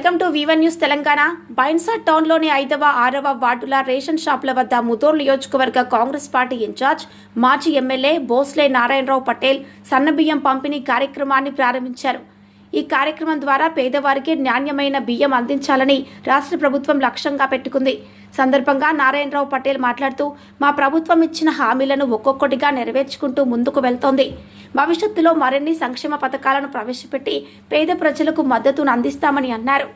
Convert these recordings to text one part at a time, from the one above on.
Welcome to Vivan news Telangana. Bhainsa టౌన్లోని ఐదవ ఆరవ వార్డుల రేషన్ షాపుల వద్ద ముదోర్ నియోజకవర్గ కాంగ్రెస్ పార్టీ ఇన్ఛార్జ్ మాజీ ఎమ్మెల్యే భోస్లే నారాయణరావు పటేల్ సన్నబియ్యం పంపిణీ కార్యక్రమాన్ని ప్రారంభించారు. ఈ కార్యక్రమం ద్వారా పేదవారికి నాణ్యమైన బియ్యం అందించాలని రాష్ట్ర ప్రభుత్వం లక్ష్యంగా పెట్టుకుంది. సందర్భంగా నారాయణరావు పటేల్ మాట్లాడుతూ మా ప్రభుత్వం ఇచ్చిన హామీలను ఒక్కొక్కటిగా నెరవేర్చుకుంటూ ముందుకు వెళ్తోంది. భవిష్యత్తులో మరిన్ని సంక్షేమ పథకాలను ప్రవేశపెట్టి పేద ప్రజలకు మద్దతును అందిస్తామని అన్నారు.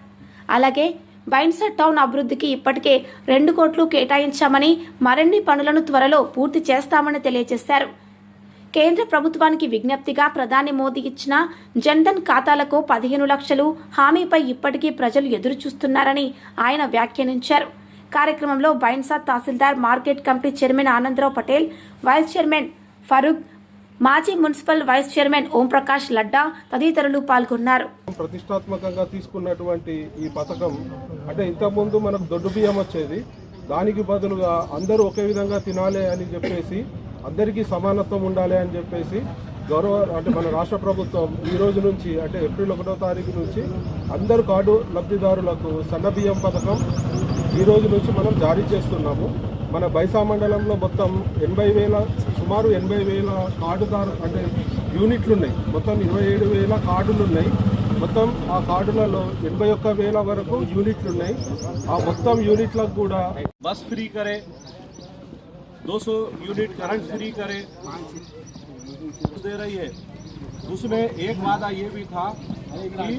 అలాగే బైన్సర్ టౌన్ అభివృద్ధికి ఇప్పటికే రెండు కోట్లు కేటాయించామని మరిన్ని పనులను త్వరలో పూర్తి చేస్తామని తెలియజేశారు. కేంద్ర ప్రభుత్వానికి విజ్ఞప్తిగా ప్రధాని మోదీ ఇచ్చిన జన్ధన్ ఖాతాలకు పదిహేను లక్షలు హామీపై ఇప్పటికీ ప్రజలు ఎదురు చూస్తున్నారని ఆయన వ్యాఖ్యానించారు. కార్యక్రమంలో బైన్సా తహసీల్దార్ market committee chairman Anandrao Patel vice chairman Farooq మాజీ municipal vice chairman Omprakash Ladda తదితరులు పాల్గొన్నారు. ప్రతిష్టాత్మకంగా తీసుకున్నటువంటి ఈ పథకం అంటే ఇంతకుముందు మనకు దొడ్డు బియ్యం వచ్చేది. దానికి బదులుగా అందరూ ఒకే విధంగా తినాలి అని చెప్పేసి అందరికీ సమానత్వం ఉండాలి అని చెప్పేసి గౌరవ అంటే మన రాష్ట్ర ప్రభుత్వం ఈ రోజు నుంచి అంటే ఏప్రిల్ ఒకటో తారీఖు నుంచి అందరు కార్డు లబ్ధిదారులకు సన్న బియ్యం పథకం ఈ రోజు నుంచి మనం జారీ చేస్తున్నాము. మన బైసా మండలంలో మొత్తం ఎనభై వేల సుమారు ఎనభై వేల కార్డుదారు అంటే యూనిట్లు ఉన్నాయి మొత్తం ఇరవై ఏడు వేల కార్డులు ఉన్నాయి మొత్తం ఆ కార్డులలో ఎనభై ఒక్క వేల వరకు యూనిట్లు ఉన్నాయి ఆ మొత్తం యూనిట్లకు కూడా बस फ्री करे 200 यूनिट करंट फ्री करे दे रही है उसमें एक वादा ये भी था कि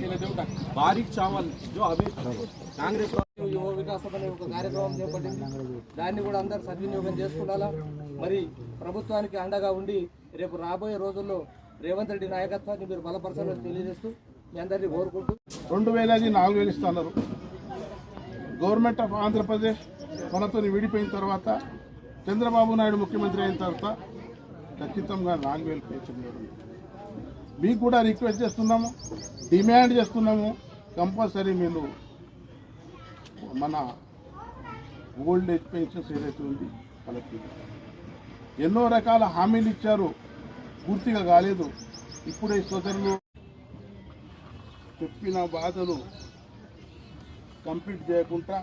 बारीक चावल जो अभी कांग्रेस యువ వికాసం అనే ఒక కార్యక్రమం చేపట్టింది దాన్ని కూడా అందరు సద్వినియోగం చేసుకోవాలా మరి ప్రభుత్వానికి అండగా ఉండి రేపు రాబోయే రోజుల్లో రేవంత్ రెడ్డి నాయకత్వాన్ని మీరు బలపరచాలని తెలియజేస్తూ మీ అందరినీ కోరుకుంటూ రెండు వేలది నాలుగు వేలు ఇస్తున్నారు గవర్నమెంట్ ఆఫ్ ఆంధ్రప్రదేశ్ మనతో విడిపోయిన తర్వాత చంద్రబాబు నాయుడు ముఖ్యమంత్రి అయిన తర్వాత ఖచ్చితంగా నాలుగు వేలు పెన్షన్ మీకు కూడా రిక్వెస్ట్ చేస్తున్నాము డిమాండ్ చేస్తున్నాము కంపల్సరీ మీరు మన ఓల్డ్ ఏజ్ పెన్షన్స్ ఏదైతే ఉంది కలెక్టివ్. ఎన్నో రకాల హామీలు ఇచ్చారు పూర్తిగా కాలేదు. ఇప్పుడే సోదరులు చెప్పిన బాధలు కంప్లీట్ చేయకుండా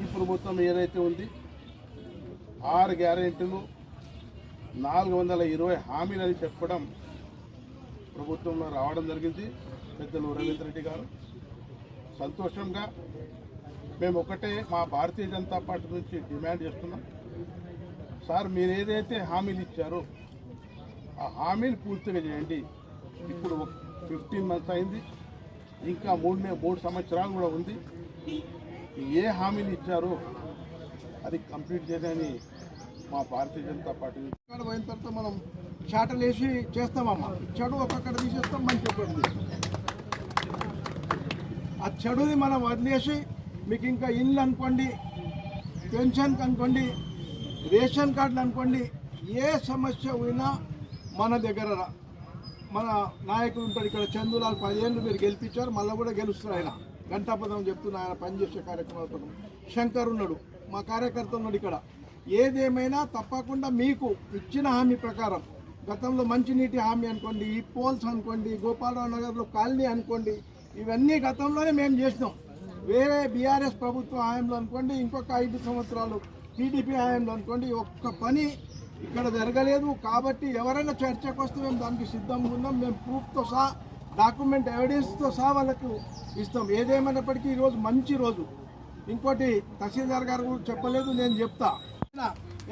ఈ ప్రభుత్వం ఏదైతే ఉంది ఆరు గ్యారెంటీలు నాలుగు వందల ఇరవై హామీలని చెప్పడం ప్రభుత్వంలో రావడం జరిగింది. పెద్దలు రవీంద్ర రెడ్డి గారు సంతోషంగా మేము ఒకటే మా భారతీయ జనతా పార్టీ నుంచి డిమాండ్ చేస్తున్నాం. సార్ మీరు ఏదైతే హామీలు ఇచ్చారో ఆ హామీలు పూర్తిగా చేయండి. ఇప్పుడు ఫిఫ్టీన్ మంత్స్ అయింది. ఇంకా మూడు మూడు సంవత్సరాలు కూడా ఉంది. ఏ హామీలు ఇచ్చారో అది కంప్లీట్ చేయని మా భారతీయ జనతా పార్టీ నుంచి. పోయిన తర్వాత మనం చాటలు వేసి చేస్తామమ్మా. చెడు ఒక్కొక్కటి తీసేస్తాం మంచి ఒకటి ఆ చెడుని మనం వదిలేసి మీకు ఇంకా ఇల్లు అనుకోండి పెన్షన్ అనుకోండి రేషన్ కార్డులు అనుకోండి ఏ సమస్య పోయినా మన దగ్గర మన నాయకుడు ఉంటాడు ఇక్కడ చందులాల్ పదిహేను మీరు గెలిపించారు మళ్ళీ కూడా గెలుస్తారు ఆయన. గంటాపదం చెప్తున్నా ఆయన పనిచేసే కార్యక్రమాలతో శంకర్ ఉన్నాడు మా కార్యకర్త ఉన్నాడు ఇక్కడ. ఏదేమైనా తప్పకుండా మీకు ఇచ్చిన హామీ ప్రకారం గతంలో మంచినీటి హామీ అనుకోండి ఈ పోల్స్ అనుకోండి గోపాలరావు నగర్లో కాలనీ అనుకోండి ఇవన్నీ గతంలోనే మేము చేసినాం. వేరే బీఆర్ఎస్ ప్రభుత్వ హయాంలో అనుకోండి ఇంకొక ఐదు సంవత్సరాలు టీడీపీ హయాంలో అనుకోండి ఒక్క పని ఇక్కడ జరగలేదు కాబట్టి ఎవరైనా చర్చకు వస్తే మేము దానికి సిద్ధంగా ఉన్నాం. మేము ప్రూఫ్తో సహా డాక్యుమెంట్ ఎవిడెన్స్తో సహా వాళ్ళకు ఇస్తాం. ఏదేమైనప్పటికీ ఈరోజు మంచి రోజు. ఇంకోటి తహసీల్దార్ గారు కూడా చెప్పలేదు నేను చెప్తా.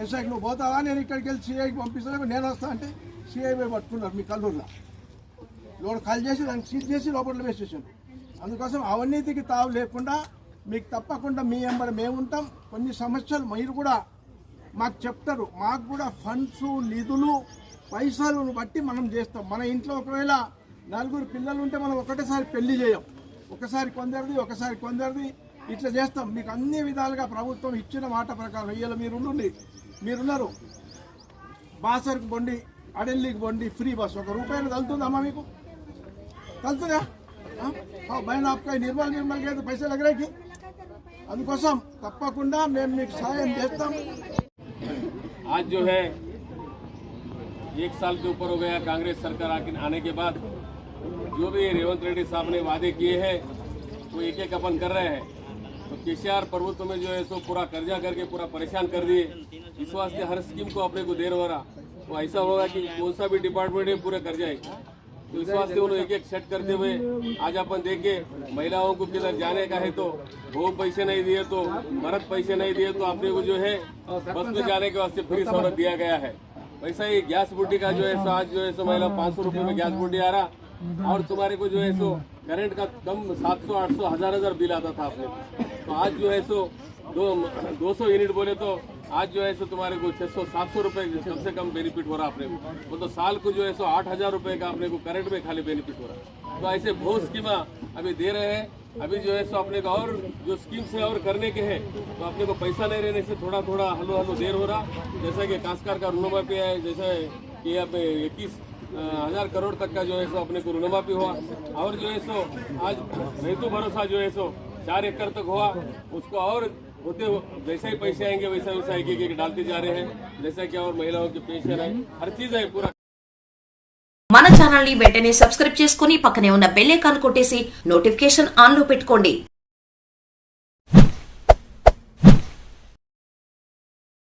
ఎస్ఐకి నువ్వు పోతావా? నేను ఇక్కడికి వెళ్ళి సిఐకి పంపిస్తాను. నేను వస్తా అంటే సిఐ పట్టుకున్నారు మీ కల్లూరులో. లోడ్ కాల్ చేసి దాన్ని సీజ్ చేసి లోపల వేసేసాడు. అందుకోసం అవినీతికి తావు లేకుండా మీకు తప్పకుండా మీ ఎంబడి మేము ఉంటాం. కొన్ని సమస్యలు మీరు కూడా మాకు చెప్తారు. మాకు కూడా ఫండ్స్ నిధులు పైసలను బట్టి మనం చేస్తాం. మన ఇంట్లో ఒకవేళ నలుగురు పిల్లలు ఉంటే మనం ఒకటేసారి పెళ్ళి చేయం. ఒకసారి కొందరిది ఒకసారి కొందరిది ఇట్లా చేస్తాం. మీకు అన్ని విధాలుగా ప్రభుత్వం ఇచ్చిన మాట ప్రకారం ఇవాళ మీరు ఉండండి మీరున్నారు. బాసర్కి బొండి అడెల్లికి బొండి ఫ్రీ బస్. ఒక రూపాయలు తలుతుందమ్మా మీకు? తలుతుందా బయట ఆపుకాయ నిర్మల్ నిర్మల్ అయితే పైసలు ఎగరేకి అందుకోసం తప్పకుండా మేము మీకు సహాయం చేస్తాం आज जो है एक साल के ऊपर हो गया कांग्रेस सरकार आके- आने के बाद जो भी रेवंत रेड्डी साहब ने वादे किए हैं वो एक एक अपन कर रहे हैं तो केसीआर प्रभुत्व में जो है सो पूरा कर्जा करके पूरा परेशान कर दिए इस वास्ते हर स्कीम को अपने को देर हो रहा वो ऐसा होगा कि कौन सा भी डिपार्टमेंट है पूरा कर्जा है तो इस वास्ते उन्होंने एक एक सेट करते हुए आज अपन देखे, महिलाओं को किधर जाने का है तो वो पैसे नहीं दिए तो मर्द पैसे नहीं दिए तो अपने को जो है, बस में जाने के वास्ते फ्री सहूलत दिया गया है। वैसा ही गैस बुटी का जो है सो आज जो है, सो महिला पाँच सौ में गैस बुटी आ रहा और तुम्हारे को जो है, सो करंट का कम सात सौ, आठ सौ, हज़ार हज़ार बिल आता था आपने। तो आज जो है, सो दो दो सौ यूनिट बोले तो आज जो है सो तुम्हारे को छह सौ, सात सौ रुपये कम से कम बेनिफिट हो रहा अपने को। वो तो साल को जो है सो आठ हज़ार रुपये का अपने को करंट में खाली बेनिफिट हो रहा है। तो ऐसे बहुत स्कीमा अभी दे रहे हैं। अभी जो है सो अपने को और जो स्कीम्स है और करने के हैं तो अपने को पैसा नहीं रहने से थोड़ा थोड़ा हलो हलो देर हो रहा। जैसा कि कांसकार का ऋणमाफी है, जैसे कि यहाँ पे इक्कीस हज़ार करोड़ तक का जो है सो अपने को ऋणमाफी हुआ। और जो है सो आज ऋतु भरोसा जो है सो चार एकड़ तक हुआ। उसको और होते हो- जैसे ही पैसे आएंगे वैसा वैसा एक एक एक डालते जा रहे हैं जैसा कि और महिलाओं की पेंशन है हर चीज है पूरा మన ఛానల్ ని వెంటనే సబ్స్క్రైబ్ చేసుకుని పక్కనే ఉన్న బెల్ ఐకాన్ కొట్టేసి నోటిఫికేషన్ ఆన్ లో పెట్టుకోండి